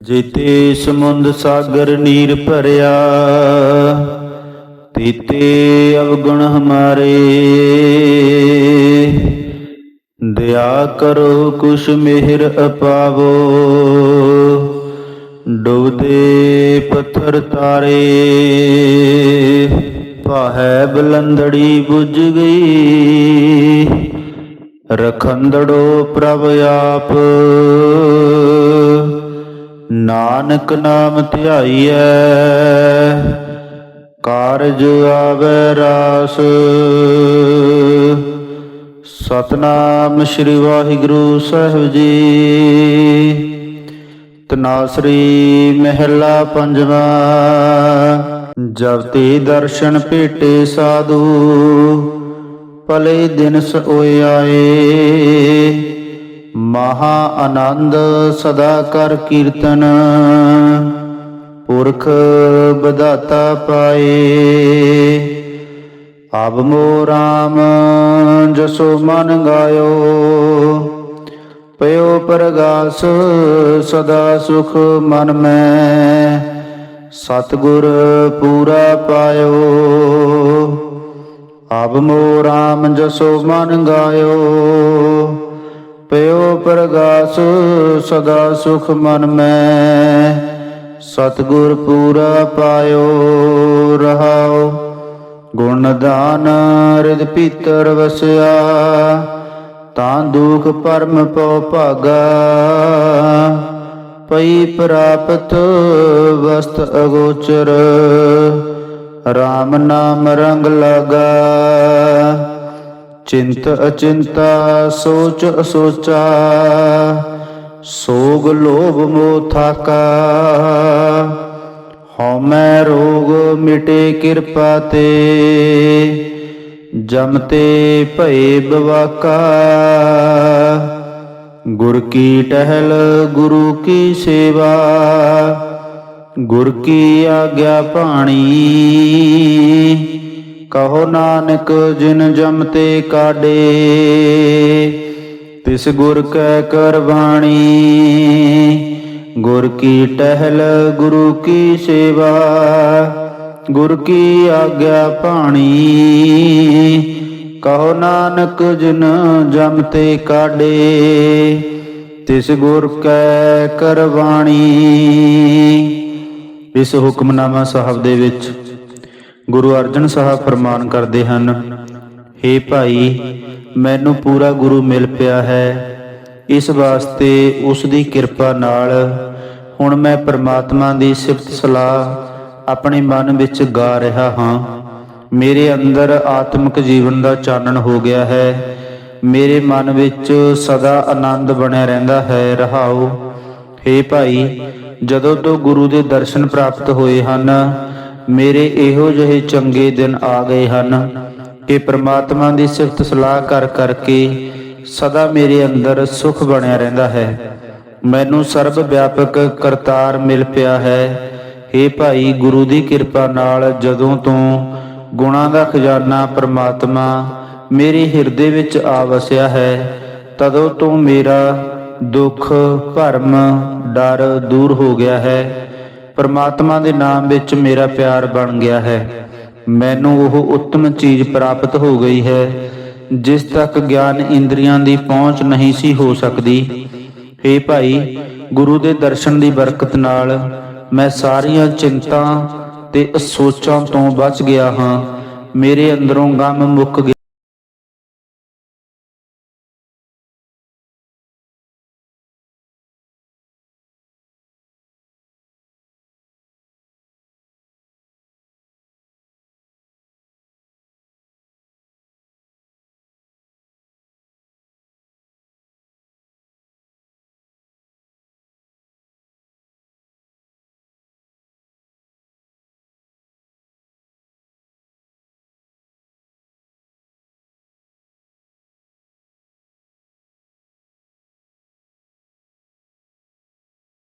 ਜੀਤੇ ਸਮੁੰਦ ਸਾਗਰ ਨੀਰ ਭਰਿਆ, ਤੀਤੇ ਅਵਗੁਣ ਹਮਾਰੇ। ਦਇਆ ਕਰੋ ਕੁਛ ਮਿਹਰ ਅਪਾਵੋ, ਡੁੱਬਦੇ ਪੱਥਰ ਤਾਰੇ। ਭਾਹੈ ਬਲੰਦੜੀ ਬੁੱਝ ਗਈ, ਰਖੰਦੜੋ ਪ੍ਰਭ ਆਪ। ਨਾਨਕ ਨਾਮ ਧਿਆਈਐ, ਕਾਰਜ ਆਵੈ ਰਾਸ। ਸਤਨਾਮ ਸ੍ਰੀ ਵਾਹਿਗੁਰੂ ਸਾਹਿਬ ਜੀ, ਤਨਾਸਰੀ ਮਹਿਲਾ ਪੰਜਵਾ। ਜਬ ਦਰਸ਼ਨ ਭੇਟੇ ਸਾਧੂ, ਭਲੇ ਦਿਨ ਸੋਇ ਆਏ। ਮਹਾ ਆਨੰਦ ਸਦਾ ਕਰ ਕੀਰਤਨ। ਪੁਰਖ ਬਦਾਤਾ ਪਾਏ। ਆਬ ਮੋ ਰਾਮ ਜਸੋ ਮਨ ਗਾਇਓ। ਪਇਓ ਪ੍ਰਗਾਸ ਸਦਾ ਸੁਖ ਮਨ ਮੈਂ। ਸਤਗੁਰ ਪੂਰਾ ਪਾਇਓ। ਆਬ ਮੋ ਰਾਮ ਜਸੋ ਮਨ ਗਾਇਓ। ਪਇਓ ਪ੍ਰਗਾਸ, ਸਦਾ ਸੁਖ ਮਨ ਮੈਂ। ਸਤਗੁਰ ਪੂਰਾ ਪਾਇਓ, ਰਹਾਓ। ਗੁਣ ਦਾਨ ਰਿਦ ਭੀਤਰ ਵਸਿਆ, ਤਾਂ ਦੁਖ ਪਰਮ ਪਉ ਭਾਗਾ। ਪਈ ਪ੍ਰਾਪਤ ਵਸਤ ਅਗੋਚਰ RAM ਨਾਮ ਰੰਗ ਲਗਾ। ਚਿੰਤ ਅਚਿੰਤਾ, ਸੋਚ ਅਸੋਚਾ, ਸੋਗ ਲੋਭ ਮੋਹ ਥਾਕਾ ਹਉਮੈ ਰੋਗ ਮਿਟੇ ਕਿਰਪਾ ਤੇ ਜਮਤੇ ਭਏ ਬਵਾਕਾ। ਗੁਰ ਕੀ ਟਹਿਲ, ਗੁਰੂ ਕੀ ਸੇਵਾ, ਗੁਰ ਕੀ ਆਗਿਆ ਭਾਣੀ। ਕਹੋ ਨਾਨਕ ਜਿਨ ਜਮਤੇ ਕਾਡੇ ਤਿਸ ਗੁਰ ਕੈ ਕਰਵਾਣੀ ਗੁਰ ਕੀ ਟਹਿਲ, ਗੁਰੂ ਕੀ ਸੇਵਾ, ਗੁਰ ਕੀ ਆਗਿਆ ਪਾਣੀ ਕਹੋ ਨਾਨਕ ਜਿਨ ਜਮਤੇ ਕਾਡੇ ਤਿਸ ਗੁਰ ਕੈ ਕਰਵਾਣੀ ਇਸ ਹੁਕਮਨਾਮਾ ਸਾਹਿਬ ਦੇ ਵਿੱਚ ਗੁਰੂ ਅਰਜਨ ਸਾਹਿਬ ਫਰਮਾਨ ਕਰਦੇ ਹਨ हे ਭਾਈ, ਮੈਨੂੰ ਪੂਰਾ ਗੁਰੂ ਮਿਲ ਪਿਆ ਹੈ। ਇਸ ਵਾਸਤੇ ਉਸ ਦੀ ਕਿਰਪਾ ਨਾਲ ਹੁਣ ਮੈਂ ਪ੍ਰਮਾਤਮਾ ਦੀ ਸਿਫਤ ਸਲਾਹ ਆਪਣੇ ਮਨ ਵਿੱਚ ਗਾ ਰਿਹਾ ਹਾਂ। ਮੇਰੇ ਅੰਦਰ ਆਤਮਿਕ ਜੀਵਨ ਦਾ ਚਾਨਣ ਹੋ ਗਿਆ ਹੈ। ਮੇਰੇ ਮਨ ਵਿੱਚ ਸਦਾ ਆਨੰਦ ਬਣਿਆ ਰਹਿੰਦਾ ਹੈ। ਰਹਾਓ हे ਭਾਈ, ਜਦੋਂ ਤੋਂ ਗੁਰੂ ਦੇ ਦਰਸ਼ਨ ਪ੍ਰਾਪਤ ਹੋਏ ਹਨ ਮੇਰੇ ਇਹੋ ਜਿਹੇ ਚੰਗੇ ਦਿਨ ਆ ਗਏ ਹਨ। ਕਿ ਪ੍ਰਮਾਤਮਾ ਦੀ ਸਿਫਤ ਸਲਾਹ ਕਰ ਕਰਕੇ ਸਦਾ ਮੇਰੇ ਅੰਦਰ ਸੁਖ ਬਣਿਆ ਰਹਿੰਦਾ ਹੈ। ਮੈਨੂੰ ਸਰਬ ਵਿਆਪਕ ਕਰਤਾਰ ਮਿਲ ਪਿਆ ਹੈ। हे ਭਾਈ ਗੁਰੂ ਦੀ ਕਿਰਪਾ ਨਾਲ ਜਦੋਂ ਤੋਂ ਗੁਣਾਂ ਦਾ ਖਜ਼ਾਨਾ ਪ੍ਰਮਾਤਮਾ ਮੇਰੇ ਹਿਰਦੇ ਵਿੱਚ ਆ ਵਸਿਆ ਹੈ, ਤਦੋਂ ਤੋਂ ਮੇਰਾ ਦੁੱਖ, ਭਰਮ, ਡਰ ਦੂਰ ਹੋ ਗਿਆ ਹੈ। ਪਰਮਾਤਮਾ ਦੇ ਨਾਮ ਵਿੱਚ ਮੇਰਾ ਪਿਆਰ ਬਣ ਗਿਆ ਹੈ। ਮੈਨੂੰ ਉਹ ਉੱਤਮ ਚੀਜ਼ ਪ੍ਰਾਪਤ ਹੋ ਗਈ ਹੈ, ਜਿਸ ਤੱਕ ਗਿਆਨ ਇੰਦਰੀਆਂ ਦੀ ਪਹੁੰਚ ਨਹੀਂ ਸੀ ਹੋ ਸਕਦੀ। ਏ ਭਾਈ, ਗੁਰੂ ਦੇ ਦਰਸ਼ਨ ਦੀ ਬਰਕਤ ਨਾਲ ਮੈਂ ਸਾਰੀਆਂ ਚਿੰਤਾ ਤੇ ਅਸੋਚਾਂ ਤੋਂ ਬਚ ਗਿਆ ਹਾਂ। ਮੇਰੇ ਅੰਦਰੋਂ ਗਮ ਮੁੱਕ ਗਿਆ